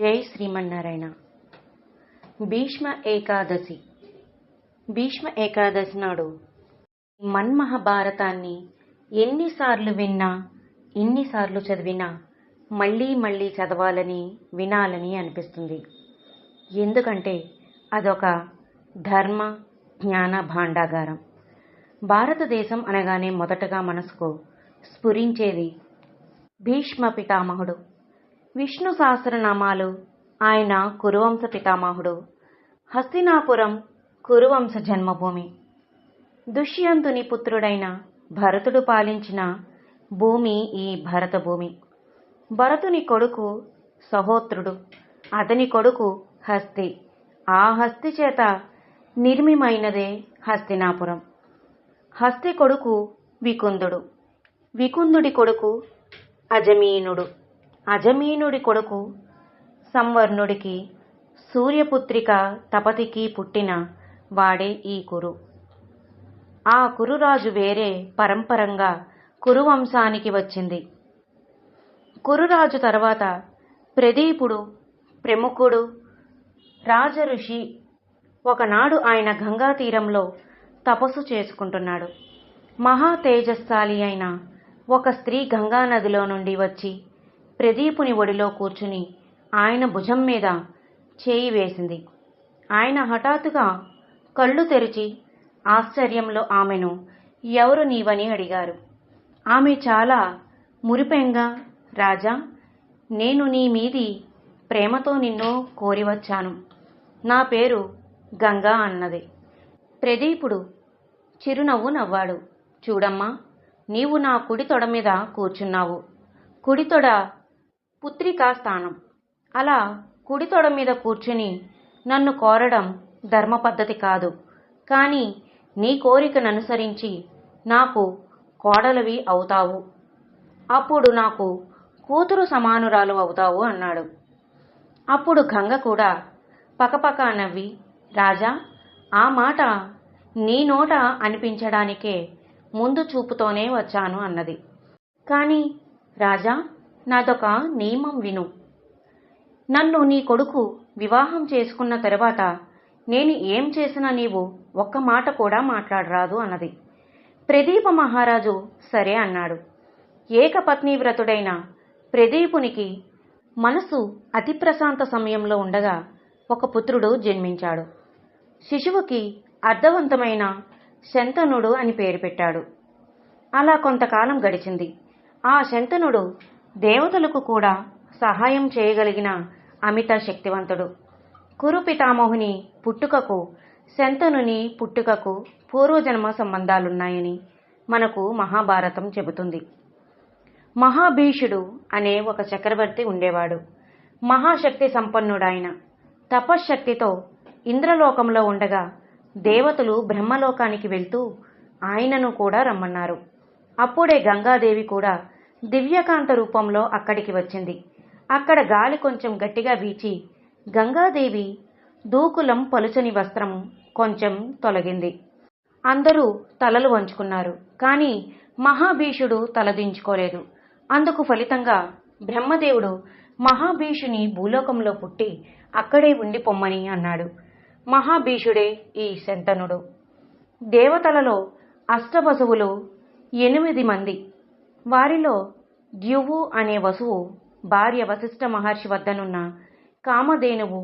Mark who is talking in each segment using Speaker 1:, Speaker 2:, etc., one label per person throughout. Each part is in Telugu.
Speaker 1: జై శ్రీమన్నారాయణ. భీష్మ ఏకాదశి. భీష్మ ఏకాదశి నాడు మన్మహాభారతాన్ని ఎన్నిసార్లు విన్నా ఎన్నిసార్లు చదివినా మళ్ళీ మళ్ళీ చదవాలని వినాలని అనిపిస్తుంది. ఎందుకంటే అదొక ధర్మ జ్ఞాన భాండాగారం. భారతదేశం అనగానే మొదటగా మనసుకు స్ఫురించేది భీష్మ పితామహుడు. విష్ణు సహస్రనామాలు. ఆయన కురువంశ పితామహుడు. హస్తినాపురం కురువంశ జన్మభూమి. దుష్యంతుని పుత్రుడైన భరతుడు పాలించిన భూమి ఈ భరతభూమి. భరతుని కొడుకు సహోత్రుడు. అతని కొడుకు హస్తి. ఆ హస్తి చేత నిర్మిమైనదే హస్తినాపురం. హస్తి కొడుకు వికుందుడు. వికుందుడి కొడుకు అజమీనుడు. అజమీనుడి కొడుకు సంవర్ణుడికి సూర్యపుత్రిక తపతికి పుట్టిన వాడే ఈ కురు. ఆ కురురాజు వేరే పరంపరంగా కురువంశానికి వచ్చింది. కురురాజు తర్వాత ప్రదీపుడు ప్రముఖుడు రాజఋషి ఒకనాడు ఆయన గంగా తీరంలో తపస్సు చేసుకుంటున్నాడు. మహా తేజస్శాలి అయిన ఒక స్త్రీ గంగా నదిలో నుండి వచ్చి ప్రదీపుని ఒడిలో కూర్చుని ఆయన భుజం మీద చేయి వేసింది. ఆయన హఠాత్తుగా కళ్ళు తెరిచి ఆశ్చర్యంలో ఆమెను ఎవరు నీవని అడిగారు. ఆమె చాలా మురిపెంగా రాజా నేను నీ మీది ప్రేమతో నిన్ను కోరి వచ్చాను నా పేరు గంగా అన్నది. ప్రదీపుడు చిరునవ్వు నవ్వాడు. చూడమ్మా నీవు నా కుడి తొడ మీద కూర్చున్నావు. కుడి తొడ పుత్రికా స్థానం. అలా కుడి తొడ మీద కూర్చుని నన్ను కోరడం ధర్మ పద్ధతి కాదు. కానీ నీ కోరికను అనుసరించి నాకు కోడలివి అవుతావు. అప్పుడు నాకు కూతురు సమానురాలు అవుతావు అన్నాడు. అప్పుడు గంగ కూడా పకపక నవ్వి రాజా ఆ మాట నీ నోట అనిపించడానికే ముందు చూపుతోనే వచ్చాను అన్నది. కానీ రాజా నాదొక నియమం విను. నన్ను నీ కొడుకు వివాహం చేసుకున్న తరువాత నేను ఏం చేసినా నీవు ఒక్క మాట కూడా మాట్లాడరాదు అన్నది. ప్రదీప మహారాజు సరే అన్నాడు. ఏకపత్నీవ్రతుడైన ప్రదీపునికి మనసు అతి ప్రశాంత సమయంలో ఉండగా ఒక పుత్రుడు జన్మించాడు. శిశువుకి అర్థవంతమైన శంతనుడు అని పేరు పెట్టాడు. అలా కొంతకాలం గడిచింది. ఆ శంతనుడు దేవతలకు కూడా సహాయం చేయగలిగిన అమిత శక్తివంతుడు. కురు పితామహుని పుట్టుకకు శంతనుని పుట్టుకకు పూర్వజన్మ సంబంధాలున్నాయని మనకు మహాభారతం చెబుతుంది. మహాభీషుడు అనే ఒక చక్రవర్తి ఉండేవాడు. మహాశక్తి సంపన్నుడాయన తపశ్శక్తితో ఇంద్రలోకంలో ఉండగా దేవతలు బ్రహ్మలోకానికి వెళ్తూ ఆయనను కూడా రమ్మన్నారు. అప్పుడే గంగాదేవి కూడా దివ్యకాంత రూపంలో అక్కడికి వచ్చింది. అక్కడ గాలి కొంచెం గట్టిగా వీచి గంగాదేవి దూకులం పలుచని వస్త్రం కొంచెం తొలగింది. అందరూ తలలు వంచుకున్నారు కానీ మహాభీషుడు తలదించుకోలేదు అందుకు ఫలితంగా బ్రహ్మదేవుడు మహాభీషుని భూలోకంలో పుట్టి అక్కడే ఉండి పొమ్మని అన్నాడు. మహాభీషుడే ఈ శంతనుడు. దేవతలలో అష్టవసువులు ఎనిమిది మంది. వారిలో ద్యువు అనే వసువు భార్య వశిష్ఠ మహర్షి వద్దనున్న కామధేనువు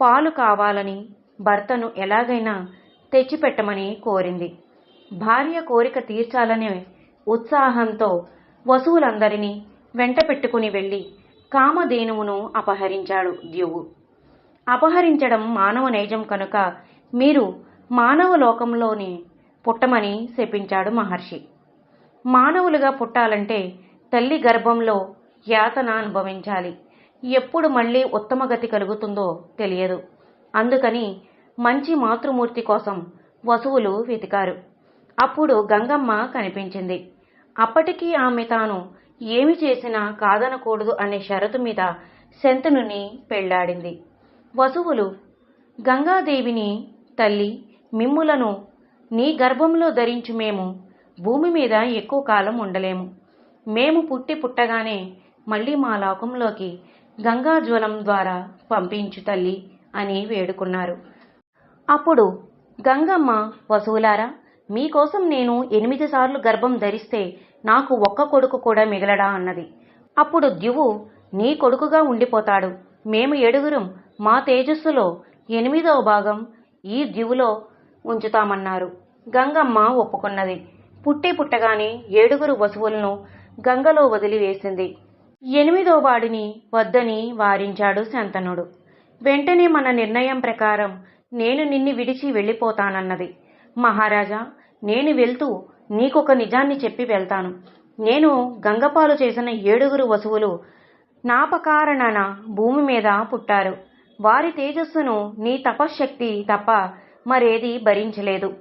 Speaker 1: పాలు కావాలని భర్తను ఎలాగైనా తెచ్చిపెట్టమని కోరింది. భార్య కోరిక తీర్చాలనే ఉత్సాహంతో వసువులందరినీ వెంట పెట్టుకుని వెళ్ళి కామధేనువును అపహరించాడు ద్యువు అపహరించడం మానవ నైజం కనుక మీరు మానవ లోకంలోనే పుట్టమని శపించాడు మహర్షి. మానవులుగా పుట్టాలంటే తల్లి గర్భంలో యాతన అనుభవించాలి. ఎప్పుడు మళ్ళీ ఉత్తమ గతి కలుగుతుందో తెలియదు. అందుకని మంచి మాతృమూర్తి కోసం వసువులు వెతికారు. అప్పుడు గంగమ్మ కనిపించింది. అప్పటికీ ఆమె తాను ఏమి చేసినా కాదనకూడదు అనే షరతు మీద శంతనుని పెళ్ళాడింది. వసువులు గంగాదేవిని తల్లి మిమ్ములను నీ గర్భంలో ధరించు మేము భూమి మీద ఎక్కువ కాలం ఉండలేము. మేము పుట్టి పుట్టగానే మళ్ళీ మా లోకంలోకి గంగాజ్వలం ద్వారా పంపించు తల్లి అని వేడుకున్నారు. అప్పుడు గంగమ్మ వసువులారా మీకోసం నేను ఎనిమిది సార్లు గర్భం ధరిస్తే నాకు ఒక్క కొడుకు కూడా మిగలడా? అన్నది. అప్పుడు ద్యువు నీ కొడుకుగా ఉండిపోతాడు. మేము ఏడుగురం మా తేజస్సులో ఎనిమిదవ భాగం ఈ ద్యువులో ఉంచుతామన్నారు. గంగమ్మ ఒప్పుకున్నది. పుట్టి పుట్టగానే ఏడుగురు వసువులను గంగలో వదిలివేసింది. ఎనిమిదో వాడిని వద్దని వారించాడు శంతనుడు. వెంటనే మన నిర్ణయం ప్రకారం నేను నిన్ను విడిచి వెళ్ళిపోతానన్నది. మహారాజా నేను వెళ్తూ నీకొక నిజాన్ని చెప్పి వెళ్తాను. నేను గంగపాలు చేసిన ఏడుగురు వసువులు నాపకారణన భూమి మీద పుట్టారు. వారి తేజస్సును నీ తపశ్శక్తి తప్ప మరేది భరించలేదు.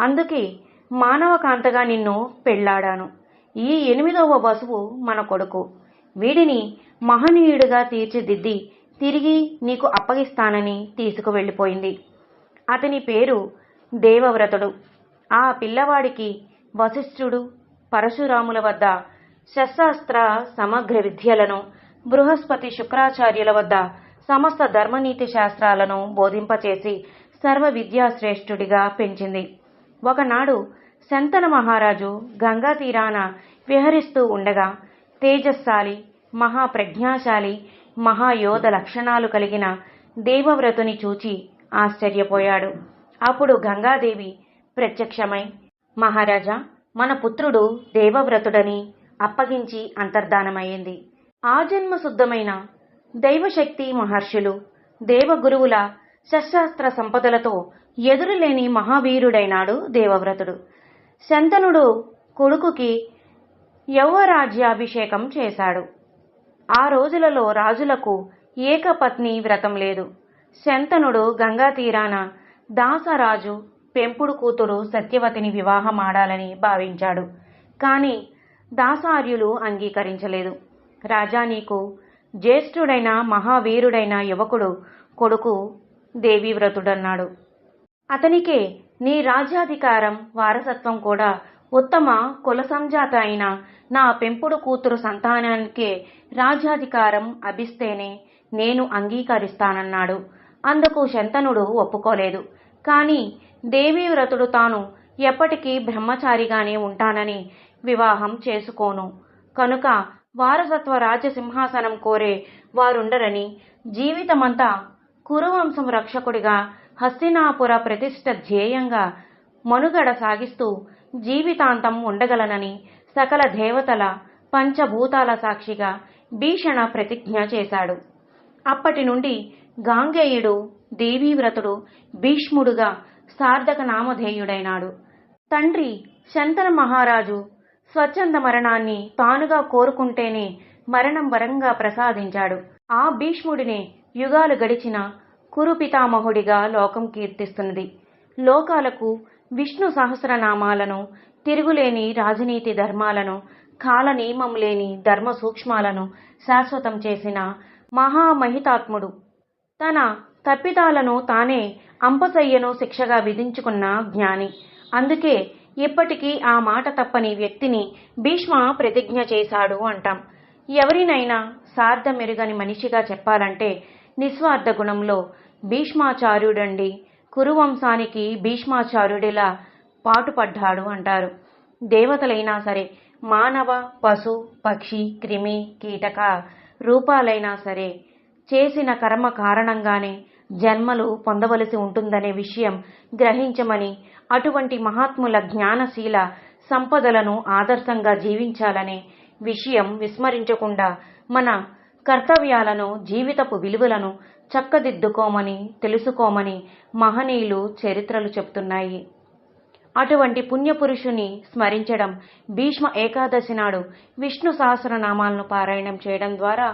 Speaker 1: అందుకే మానవ కాంతగా నిన్ను పెళ్ళాడాను. ఈ ఎనిమిదవ వసువు మన కొడుకు. వీడిని మహనీయుడిగా తీర్చిదిద్ది తిరిగి నీకు అప్పగిస్తానని తీసుకువెళ్ళిపోయింది. అతని పేరు దేవవ్రతుడు. ఆ పిల్లవాడికి వశిష్ఠుడు పరశురాముల వద్ద శస్త్రాస్త్ర సమగ్ర విద్యలను బృహస్పతి శుక్రాచార్యుల వద్ద సమస్త ధర్మనీతి శాస్త్రాలను బోధింపచేసి సర్వ విద్యాశ్రేష్ఠుడిగా పెంచింది. ఒకనాడు శంతన మహారాజు గంగా తీరాన విహరిస్తూ ఉండగా తేజస్శాలి మహాప్రజ్ఞాశాలి మహాయోధ లక్షణాలు కలిగిన దేవవ్రతుని చూచి ఆశ్చర్యపోయాడు. అప్పుడు గంగాదేవి ప్రత్యక్షమై మహారాజా మన పుత్రుడు దేవవ్రతుడని అప్పగించి అంతర్ధానమయ్యింది. ఆజన్మశుద్ధమైన శుద్ధమైన దైవశక్తి మహర్షులు దేవగురువుల శస్త్రాస్త్ర సంపదలతో ఎదురులేని మహావీరుడైనాడు దేవవ్రతుడు. శంతనుడు కొడుకుకి యౌవరాజ్యాభిషేకం చేశాడు. ఆ రోజులలో రాజులకు ఏకపత్ని వ్రతం లేదు. శంతనుడు గంగా తీరాన దాసరాజు పెంపుడు కూతురు సత్యవతిని వివాహమాడాలని భావించాడు. కానీ దాసార్యులు అంగీకరించలేదు. రాజా నీకు జ్యేష్ఠుడైన మహావీరుడైన యువకుడు కొడుకు దేవీవ్రతుడన్నాడు. అతనికే నీ రాజ్యాధికారం వారసత్వం కూడా ఉత్తమ కుల సంజాత అయిన నా పెంపుడు కూతురు సంతానానికే రాజ్యాధికారం అభిస్తేనే నేను అంగీకరిస్తానన్నాడు. అందుకు శంతనుడు ఒప్పుకోలేదు. కాని దేవీవ్రతుడు తాను ఎప్పటికీ బ్రహ్మచారిగానే ఉంటానని వివాహం చేసుకోను. కనుక వారసత్వ రాజసింహాసనం కోరే వారుండరని జీవితమంతా కురువంశం రక్షకుడిగా హస్తినాపుర ప్రతిష్ట ధ్యేయంగా మనుగడ సాగిస్తూ జీవితాంతం ఉండగలనని సకల దేవతల పంచభూతాల సాక్షిగా భీషణ ప్రతిజ్ఞ చేశాడు. అప్పటి నుండి గాంగేయుడు దేవీవ్రతుడు భీష్ముడుగా సార్థక నామధేయుడైనాడు. తండ్రి శంతన మహారాజు స్వచ్ఛంద మరణాన్ని తానుగా కోరుకుంటేనే మరణం వరంగా ప్రసాదించాడు. ఆ భీష్ముడినే యుగాలు గడిచిన కురు పితామహుడిగా లోకం కీర్తిస్తున్నది. లోకాలకు విష్ణు సహస్రనామాలను తిరుగులేని రాజనీతి ధర్మాలను కాల నియమం లేని ధర్మ సూక్ష్మాలను శాశ్వతం చేసిన మహామహితాత్ముడు. తన తప్పిదాలను తానే అంపసయ్యను శిక్షగా విధించుకున్న జ్ఞాని. అందుకే ఇప్పటికీ ఆ మాట తప్పని వ్యక్తిని భీష్మ ప్రతిజ్ఞ చేశాడు అంటాం. ఎవరినైనా సార్థమెరుగని మనిషిగా చెప్పాలంటే నిస్వార్థ గుణంలో భీష్మాచార్యుడండి. కురువంశానికి భీష్మాచార్యుడిలా పాటుపడ్డాడు అంటారు. దేవతలైనా సరే మానవ పశు పక్షి క్రిమి కీటక రూపాలైనా సరే చేసిన కర్మ కారణంగానే జన్మలు పొందవలసి ఉంటుందనే విషయం గ్రహించమని అటువంటి మహాత్ముల జ్ఞానశీల సంపదలను ఆదర్శంగా జీవించాలనే విషయం విస్మరించకుండా మన కర్తవ్యాలను జీవితపు విలువలను చక్కదిద్దుకోమని తెలుసుకోమని మహనీయులు చరిత్రలు చెప్తున్నాయి అటువంటి పుణ్యపురుషుని స్మరించడం భీష్మ ఏకాదశి నాడు విష్ణు సహస్రనామాలను పారాయణం చేయడం ద్వారా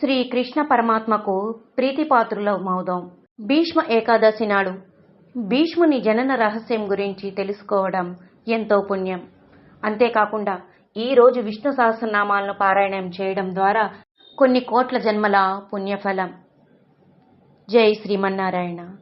Speaker 1: శ్రీ కృష్ణ పరమాత్మకు ప్రీతిపాత్రులమవుదాం భీష్మ ఏకాదశి నాడు భీష్ముని జనన రహస్యం గురించి తెలుసుకోవడం ఎంతో పుణ్యం. అంతేకాకుండా ఈ రోజు విష్ణు సహస్రనామాలను పారాయణం చేయడం ద్వారా కొన్ని కోట్ల జన్మల పుణ్యఫలం. జై శ్రీమన్నారాయణ.